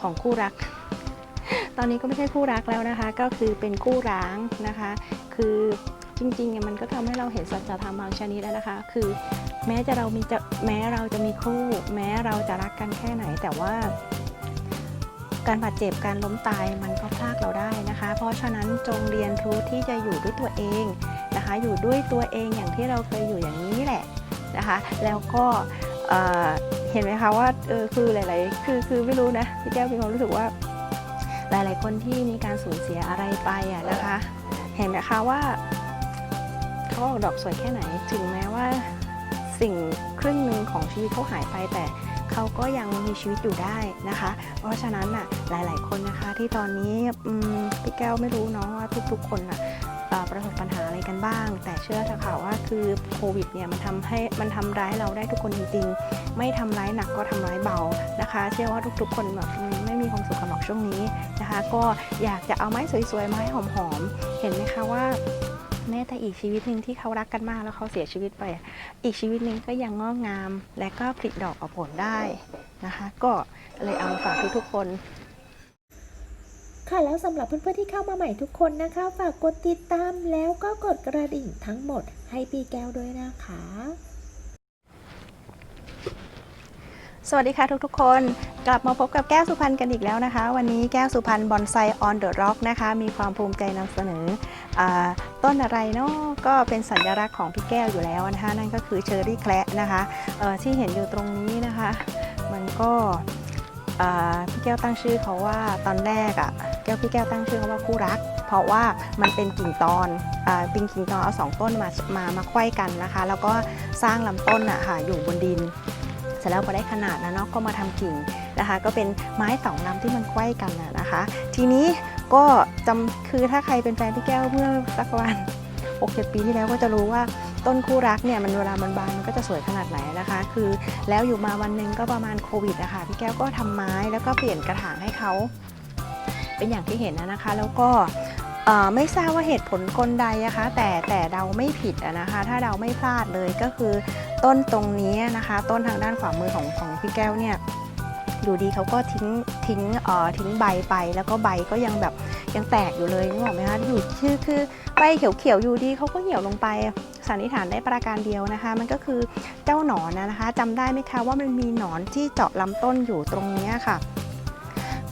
ของคู่รัก ตอนนี้ก็ไม่ใช่คู่รักแล้วนะคะ ก็คือเป็นคู่ร้างนะคะ คือจริงๆเนี่ยมันก็ทำให้เราเห็นสัจธรรมบางชนิดแล้วนะคะ คือแม้จะเรามีจะแม้เราจะมีคู่ แม้เราจะรักกันแค่ไหน แต่ว่า การบาดเจ็บการล้มตายมันก็พลากเราได้นะคะ เพราะฉะนั้นจงเรียนรู้ที่จะอยู่ด้วยตัวเองนะคะ อยู่ด้วยตัวเองอย่างที่เราเคยอยู่อย่างนี้นี่แหละนะคะ แล้วก็ ห็นไหมคะว่าเออคือหลาย ๆ คือคือไม่รู้นะพี่แก้วมีความรู้สึกว่า หลาย ๆ คนที่มีการสูญเสียอะไรไปอะนะคะ เห็นไหมคะว่าเขาออกดอกสวยแค่ไหน ถึงแม้ว่าสิ่งครึ่งหนึ่งของชีวิตเขาหายไปแต่เขาก็ยังมีชีวิตอยู่ได้นะคะ เพราะฉะนั้นน่ะหลาย ๆ คนนะคะที่ตอนนี้พี่แก้วไม่รู้เนาะว่าทุก ๆ คนน่ะประสบปัญหาอะไรกันบ้าง แต่เชื่อเถอะค่ะว่าคือโควิดเนี่ยมันทำให้มันทำร้ายเราได้ทุกคนจริงๆ ไม่ทำร้ายหนักก็ทำร้ายเบานะคะ เชื่อว่าทุกๆ คนแบบไม่มีความสุขกันหรอกช่วงนี้นะคะ ก็อยากจะเอาไม้สวยๆไม้หอมๆเห็นไหมคะว่าแม้แต่อีกชีวิตหนึ่งที่เขารักกันมากแล้วเขาเสียชีวิตไป อีกชีวิตหนึ่งก็ยังงอกงาม และก็ผลิดอกออกผลได้นะคะ ก็เลยเอาฝากทุกๆคนค่ะแล้วสำหรับเพื่อนๆที่เข้ามาใหม่ทุกคนนะคะ ฝากกดติดตามแล้วก็กดกระดิ่งทั้งหมดให้พี่แก้วด้วยนะคะ สวัสดีค่ะทุกๆ คน กลับมาพบกับแก้วสุพรรณกันอีกแล้วนะคะ วันนี้แก้วสุพรรณบอนไซออนเดอะร็อกนะคะ มีความภูมิใจนำเสนออต้นอะไรเนาะก็เป็นสัญลักษณ์ของพี่แก้วอยู่แล้วนะคะนั่นก็คือเชอร์รี่แคระนะคะที่เห็นอยู่ตรงนี้นะคะ มันก็พี่แก้วตั้งชื่อเขาว่าตอนแรกอะ่ะแก้วพี่แก้วตั้งชื่อเขาว่าคู่รัก เพราะว่ามันเป็นกิ่งตอนอเป็นกิ่งตอนเอาสองต้นมามามาไขว้กันนะคะ แล้วก็สร้างลำต้นอะค่ะอยู่บนดิน เสร็จแล้วพอได้ขนาดนะเนาะก็มาทำกิ่งนะคะ ก็เป็นไม้สองลำที่มันไขว้กันนะนะคะ ทีนี้ก็จำคือถ้าใครเป็นแฟนพี่แก้วเมื่อสักประมาณ6 7ปีที่แล้วก็จะรู้ว่าต้นคู่รักเนี่ยมันเวลามันบานมันก็จะสวยขนาดไหนนะคะ คือแล้วอยู่มาวันหนึ่งก็ประมาณโควิดนะคะพี่แก้วก็ทำไม้แล้วก็เปลี่ยนกระถางให้เขาเป็นอย่างที่เห็นนะนะคะ แล้วก็ ไม่ทราบว่าเหตุผลกลใดนะคะ แต่แต่เดาไม่ผิดนะคะ ถ้าเดาไม่พลาดเลยก็คือต้นตรงนี้นะคะ ต้นทางด้านขวามือของของพี่แก้วเนี่ยอยู่ดีเขาก็ทิ้งทิ้งเอ่อทิ้งใบไป แล้วก็ใบก็ยังแบบยังแตกอยู่เลยนึกออกไหมคะอยู่คือคือใบเขียวๆอยู่ดีเขาก็เหี่ยวลงไปสันนิษฐานได้ประการเดียวนะคะ มันก็คือเจ้าหนอนนะคะจำได้ไหมคะว่ามันมีหนอนที่เจาะลำต้นอยู่ตรงนี้ค่ะ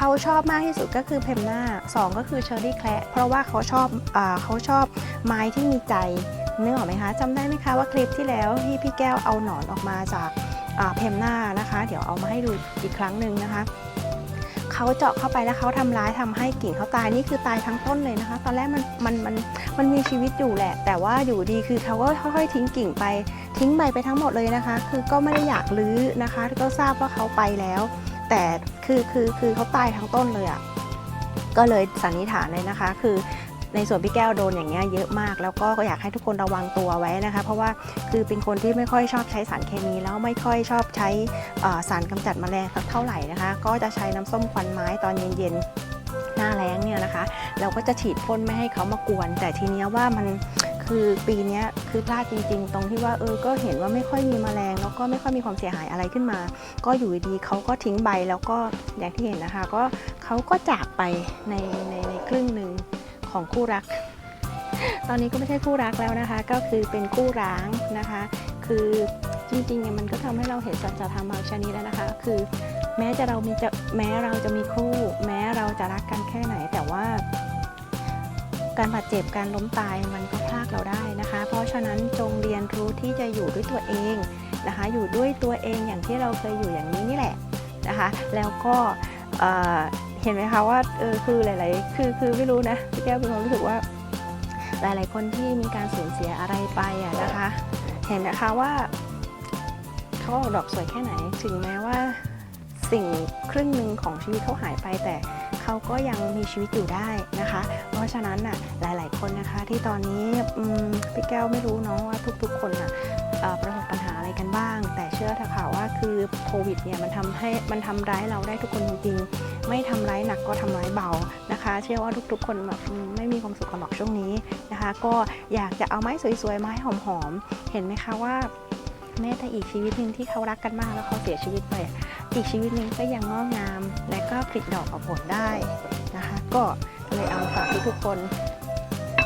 เขาชอบมากที่สุดก็คือเพมหน้าสองก็คือเชอร์รี่แคระเพราะว่าเขาชอบอเขาชอบไม้ที่มีใจนึกออกไหมคะจำได้ไหมคะว่าคลิปที่แล้วที่พี่แก้วเอาหนอนออกมาจากเพมหน้านะคะ เดี๋ยวเอามาให้ดูอีกครั้งหนึ่งนะคะเขาเจาะเข้าไปแล้วเขาทำร้ายทำให้กิ่งเขาตายนี่คือตายทั้งต้นเลยนะคะ ตอนแรกมันมันมันมันมีชีวิตอยู่แหละ แต่ว่าอยู่ดีคือเขาก็ค่อยๆทิ้งกิ่งไปทิ้งใบไปทั้งหมดเลยนะคะ คือก็ไม่ได้อยากลื้อนะคะ ก็ทราบว่าเขาไปแล้ว แต่คือคือคือเขาตายทั้งต้นเลยอะ่ะก็เลยสันนิษฐานเลยนะคะ คือในส่วนพี่แก้วโดนอย่างเงี้ยเยอะมาก แล้วก็อยากให้ทุกคนระวังตัวไว้นะคะ เพราะว่าคือเป็นคนที่ไม่ค่อยชอบใช้สารเคมี แล้วไม่ค่อยชอบใช้สารกำจัดแมลงสักเท่าไหร่นะคะ ก็จะใช้น้ำส้มควันไม้ตอนเย็นๆหน้าแล้งเนี่ยนะคะ เราก็จะฉีดพ่นไม่ให้เขามากวน แต่ทีเนี้ยว่ามัน คือปีนี้คือพลาดจริง ๆ ตรงที่ว่าเออก็เห็นว่าไม่ค่อยมีแมลง แล้วก็ไม่ค่อยมีความเสียหายอะไรขึ้นมา ก็อยู่ดีเขาก็ทิ้งใบแล้วก็อย่างที่เห็นนะคะ ก็เขาก็จากไปในในในครึ่งหนึ่งของคู่รัก ตอนนี้ก็ไม่ใช่คู่รักแล้วนะคะ ก็คือเป็นคู่ร้างนะคะ คือจริงๆเนี่ยมันก็ทำให้เราเห็นสัจธรรมบางชนิดแล้วนะคะ คือแม้จะเรามีจะแม้เราจะมีคู่ แม้เราจะรักกันแค่ไหนแต่ว่า การบาดเจ็บการล้มตายมันก็พลากเราได้นะคะ เพราะฉะนั้นจงเรียนรู้ที่จะอยู่ด้วยตัวเองนะคะ อยู่ด้วยตัวเองอย่างที่เราเคยอยู่อย่างนี้นี่แหละนะคะ แล้วก็เเห็นไหมคะว่าเออคือหลาย ๆ คือคือไม่รู้นะพี่แก้วเป็นความรู้สึกว่า หลาย ๆ คนที่มีการสูญเสียอะไรไปอะนะคะ เห็นนะคะว่าเขาออกดอกสวยแค่ไหน ถึงแม้ว่าสิ่งครึ่งหนึ่งของชีวิตเขาหายไปแต่ เขาก็ยังมีชีวิตอยู่ได้นะคะ เพราะฉะนั้นน่ะหลาย ๆ คนนะคะที่ตอนนี้พี่แก้วไม่รู้เนาะว่าทุก ๆ คนน่ะประสบปัญหาอะไรกันบ้าง แต่เชื่อเถอะค่ะว่าคือโควิดเนี่ยมันทำให้มันทำร้ายเราได้ทุกคนจริงๆไม่ทำร้ายหนักก็ทำร้ายเบานะคะ เชื่อว่าทุกๆ คนแบบไม่มีความสุขกันหรอกช่วงนี้นะคะ ก็อยากจะเอาไม้สวยๆไม้หอมๆเห็นไหมคะว่าแม้แต่อีกชีวิตหนึ่งที่เขารักกันมากแล้วเขาเสียชีวิตไป อีกชีวิตหนึ่งก็ยังงอกงาม และก็ผลิดอกออกผลได้นะคะ ก็เลยเอาฝากทุกๆคน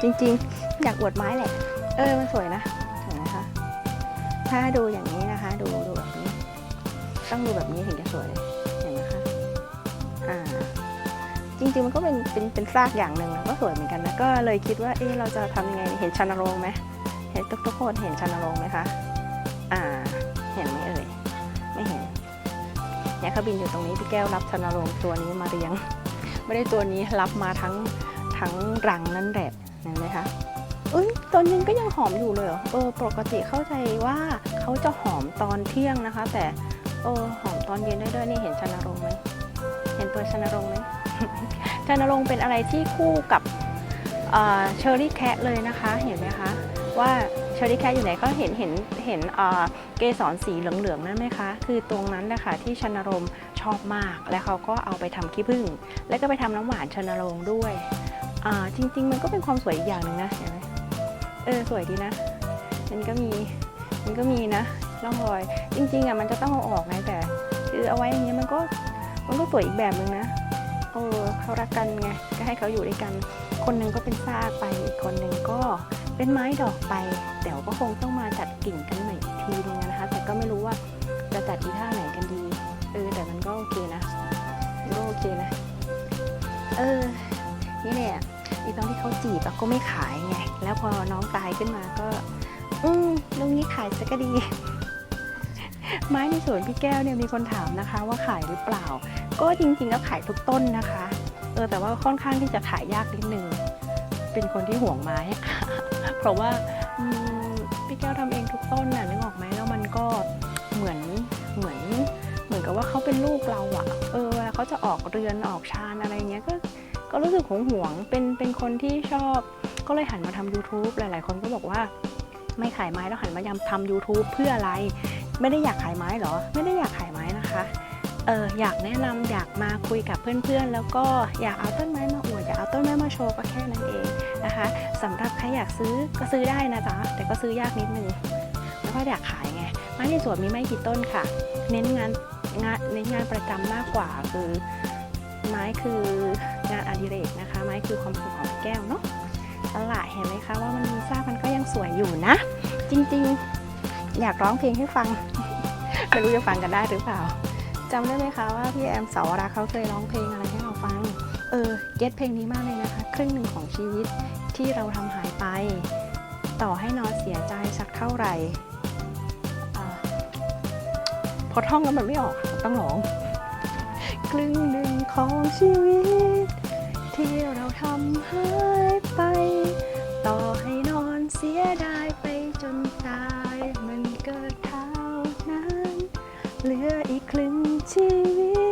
จริงๆ อยากอวดไม้แหละ เออมันสวยนะเห็นไหมคะ ถ้าดูอย่างนี้นะคะ ดูดูแบบนี้ ต้องดูแบบนี้ถึงจะสวยเห็นไหมคะอ่าจริงๆมันก็เป็นเป็นเป็นรากอย่างหนึ่งก็สวยเหมือนกันนะก็เลยคิดว่าเอ๊ะเราจะทำยังไงเห็นชันโรงไหมเห็นทุกทุกคนเห็นชันโรงไหมคะอ่า เนี่ยเขาบินอยู่ตรงนี้พี่แก้วรับชนรงค์ตัวนี้มาเลี้ยง ไม่ได้ตัวนี้รับมาทั้งทั้งรังนั่นแหละเห็นไหมคะเอ้ยตอนเย็นก็ยังหอมอยู่เลยเหรอเออปกติเข้าใจว่าเขาจะหอมตอนเที่ยงนะคะ แต่เออหอมตอนเย็นได้ด้วยนี่เห็นชนรงไหมเห็นตัวชนรงไหมชนรงเป็นอะไรที่คู่กับเชอร์รี่แคะเลยนะคะ เห็นไหมคะว่า อรี่แคะอยู่ไหนก็เห็นเห็นเห็นเกสรสีเหลืองๆนั่นไหมคะ คือตรงนั้นแหละค่ะที่ชนรงชอบมาก และเขาก็เอาไปทำขี้ผึ้งแล้วก็ไปทำน้ำหวานชนรงด้วยจริง ๆ มันก็เป็นความสวยอีกอย่างหนึ่งนะเห็นไหมเออสวยดีนะ มันก็มีมันก็มีนะร่องรอย จริงๆอะมันจะต้องเอาออกไงแต่คือเอาไว้อย่างนี้ยมันก็มันก็สวยอีกแบบหนึ่งนะเออเขารักกันไงก็ให้เขาอยู่ด้วยกัน คนหนึ่งก็เป็นซากไปอีกคนหนึ่งก็ เป็นไม้ดอกไปเดี๋ยวก็คงต้องมาจัดกิ่งกันใหม่อีกทีนึงนะคะ แต่ก็ไม่รู้ว่าจะจัดอีท่าไหนกันดีเออแต่มันก็โอเคนะก็โอเคนะ เออ นี่แหละอีตอนที่เขาจีบอะก็ไม่ขายไง แล้วพอน้องตายขึ้นมาก็ อืมลุงนี้ขายซะก็ดี ไม้ในสวนพี่แก้วเนี่ยมีคนถามนะคะ ว่าขายหรือเปล่า ก็จริงๆก็ขายทุกต้นนะคะ เออแต่ว่าค่อนข้างที่จะขายยากนิดนึง เป็นคนที่ห่วงไม้ เพราะว่าพี่แก้วทำเองทุกต้นน่ะนึกออกไหมแล้วมันก็เหมือนเหมือนเหมือนกับว่าเขาเป็นลูกเราอะเออเวลาเขาจะออกเรือนออกชานอะไรเงี้ยก็ก็รู้สึกหวงหวงเป็นเป็นคนที่ชอบ ก็เลยหันมาทำ YouTube หลาย ๆ คนก็บอกว่าไม่ขายไม้แล้วหันมายำทำ YouTube เพื่ออะไร ไม่ได้อยากขายไม้เหรอ ไม่ได้อยากขายไม้นะคะเอออยากแนะนำอยากมาคุยกับเพื่อน ๆ แล้วก็อยากเอาต้นไม้มาอ วดอยากเอาต้นไม้มาโชว์ก็แค่นั้นเองนะคะสำหรับใครอยากซื้อก็ซื้อได้นะจ๊ะแต่ก็ซื้อยากนิดนึงไม่ค่อยอยากขายไงไม้ในสวนมีไม่กี่ต้นค่ะ เน้นงานงานเน้นงานประจำมากกว่าคือไม้คืองานอดิเรกนะคะ ไม้คือความสุขของแก้วเนาะเอาละเห็นไหมคะว่ามันมีซากมันก็ยังสวยอยู่นะ จริงๆ อยากร้องเพลงให้ฟังไม่รู้จะฟังกันได้หรือเปล่าจำได้ไหมคะว่าพี่แอมสาวรักเขาเคยร้องเพลงอะไร เออเก็ตเพลงนี้มากเลยนะคะ ครึ่งหนึ่งของชีวิตที่เราทำหายไป ต่อให้นอนเสียใจสักเท่าไหร่พอท่องแล้วมันไม่ออกต้องร้อง ครึ่งหนึ่งของชีวิต ที่เราทำหายไป ต่อให้นอนเสียดายไปจนตาย มันเกิดเท่านั้น เหลืออีกครึ่งชีวิต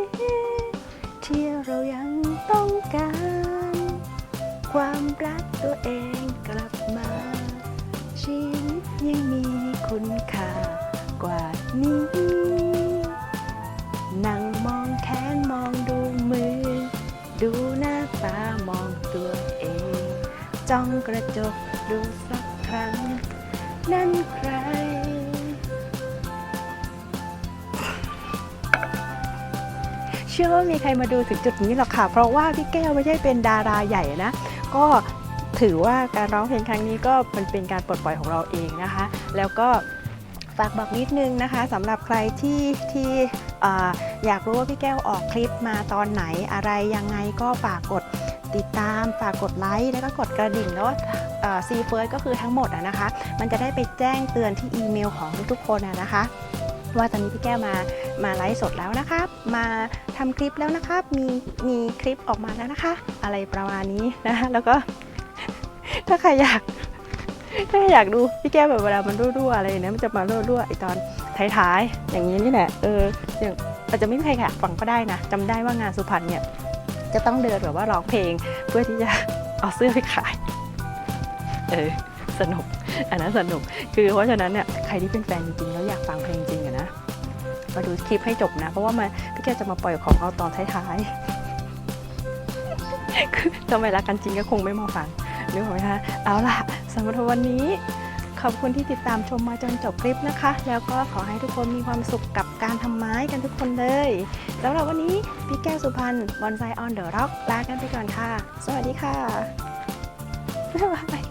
จ้องกระจกดูสักครั้ง นั่นใคร เชื่อว่ามีใครมาดูถึงจุดนี้หรอกค่ะ เพราะว่าพี่แก้วไม่ใช่เป็นดาราใหญ่นะ ก็ถือว่าการร้องเพลงครั้งนี้ก็มันเป็นการปลดปล่อยของเราเองนะคะ แล้วก็ฝากบอกนิดนึงนะคะสำหรับใครที่ที่ออยากรู้ว่าพี่แก้วออกคลิปมาตอนไหนอะไรยังไงก็ฝากกด ติดตาม ฝากกดไลค์แล้วก็กดกระดิ่งแล้วซีเฟิร์สก็คือทั้งหมดนะคะ มันจะได้ไปแจ้งเตือนที่อีเมลของทุกๆคนนะคะ ว่าตอนนี้พี่แก้วมามาไลฟ์สดแล้วนะครับ มาทำคลิปแล้วนะครับ มีมีคลิปออกมาแล้วนะคะ อะไรประมาณนี้นะคะแล้วก็ถ้าใครอยากถ้าใครอยากดูพี่แก้วแบบเวลามันรั่วๆอะไรอย่างเนี้ยมันจะมารั่วๆไอตอนท้ายๆอย่างนี้นี่แหละเอออย่างอาจจะไม่มีใครอยากฟังก็ได้นะจำได้ว่างานสุพรรณเนี่ย จะต้องเดินแบบว่าร้องเพลงเพื่อที่จะเอาเสื้อไปขาย เออ สนุก อันนั้นสนุก คือเพราะฉะนั้นเนี่ยใครที่เป็นแฟนจริงๆแล้วอยากฟังเพลงจริงอะนะ มาดูคลิปให้จบนะ เพราะว่ามาพี่แกจะมาปล่อยของเอาตอนท้ายๆ คือทำไมรักกันจริงก็คงไม่มาฟังนึกออกไหมคะ เอาล่ะสำหรับวันนี้ ขอบคุณที่ติดตามชมมาจนจบคลิปนะคะ แล้วก็ขอให้ทุกคนมีความสุขกับการทำไม้กันทุกคนเลยสำหรับวันนี้พี่แก้วสุพรรณบอนไซออนเดอะร็อกลากันไปก่อนค่ะ สวัสดีค่ะบ๊ายบาย